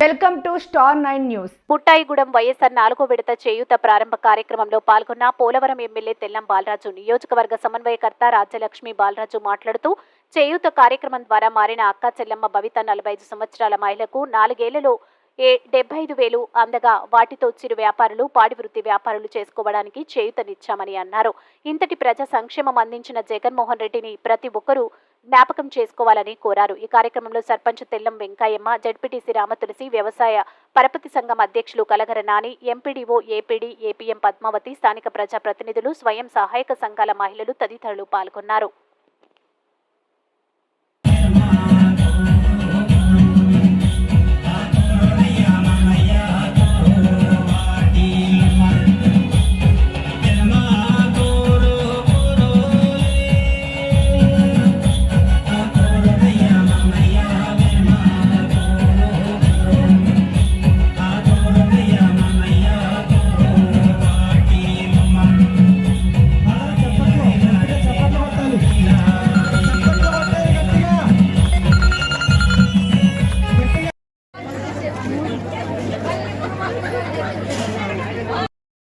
Welcome to Star nine news. Puttayigudem YSR నాలుగో విడత చేయూత ప్రారంభ కార్యక్రమంలో పాల్గొన్న పోలవరం ఎమ్మెల్యే తెల్లం బాలరాజు నియోజకవర్గ సమన్వయకర్త రాజ్యలక్ష్మి బాలరాజు మాట్లాడుతూ చేయూత కార్యక్రమం ద్వారా మారిన అక్క చెల్లెమ్మ భవిత నలభై ఐదు సంవత్సరాల మహిళకు నాలుగేళ్ళలో ఏ డెబ్బై ఐదు వేలు అందగా వాటితో చిరు వ్యాపారులు పాడి వృత్తి వ్యాపారులు చేసుకోవడానికి చేయూతనిచ్చామని అన్నారు. ఇంతటి ప్రజా సంక్షేమం అందించిన జగన్మోహన్ రెడ్డిని ప్రతి ఒక్కరూ జ్ఞాపకం చేసుకోవాలని కోరారు. ఈ కార్యక్రమంలో సర్పంచ్ తెల్లం వెంకయ్యమ్మ జడ్పీటీసీ రామతులసి వ్యవసాయ పరపతి సంఘం అధ్యక్షులు Kalagara Nani MPDO APD APM Padmavathi స్థానిక ప్రజా ప్రతినిధులు స్వయం సహాయక సంఘాల మహిళలు తదితరులు పాల్గొన్నారు.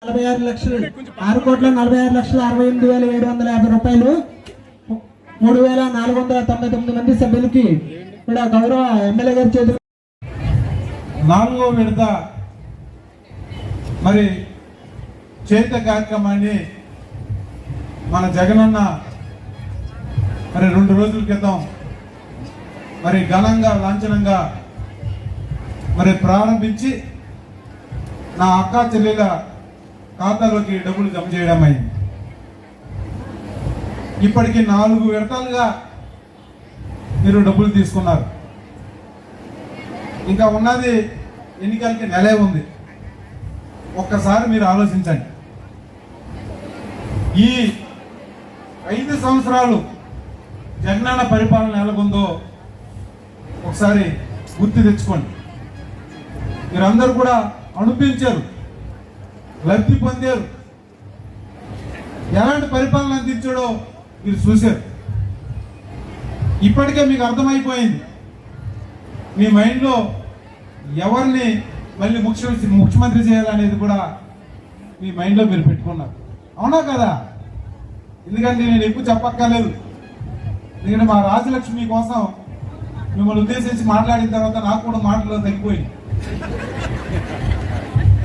నలభై ఆరు లక్షలు. ఆరు కోట్ల నలభై ఆరు లక్షల అరవై ఎనిమిది వేల ఏడు వందల యాభై రూపాయలు. మూడు వేల నాలుగు వందల తొంభై తొమ్మిది మంది సభ్యులకి కూడా గౌరవ ఎమ్మెల్యే గారి చేతులు. నాలుగో విడత మరి చేత కార్యక్రమాన్ని మన జగనన్న మరి రెండు రోజుల క్రితం మరి ఘనంగా లాంఛనంగా మరి ప్రారంభించి నా అక్క చెల్లెల ఖాతాలోకి డబ్బులు జమ చేయడం అయింది. ఇప్పటికి నాలుగు విడతలుగా మీరు డబ్బులు తీసుకున్నారు. ఇంకా ఉన్నది ఎన్నికలకి నెలే ఉంది. ఒక్కసారి మీరు ఆలోచించండి. ఈ ఐదు సంవత్సరాలు జగనన్న పరిపాలన ఎలాగుందో ఒకసారి గుర్తు తెచ్చుకోండి. మీరందరూ కూడా అనిపించారు లబ్ధి పొందారు. ఎలాంటి పరిపాలన అందించాడో మీరు చూశారు. ఇప్పటికే మీకు అర్థమైపోయింది. మీ మైండ్లో ఎవరిని మళ్ళీ ముఖ్యమంత్రి ముఖ్యమంత్రి చేయాలనేది కూడా మీ మైండ్లో మీరు పెట్టుకున్నారు. అవునా కదా? ఎందుకంటే నేను ఎక్కువ చెప్పక్కర్లేదు. ఎందుకంటే మా రాజలక్ష్మి కోసం మిమ్మల్ని ఉద్దేశించి మాట్లాడిన తర్వాత నాకు కూడా మాటలు తగ్గిపోయింది.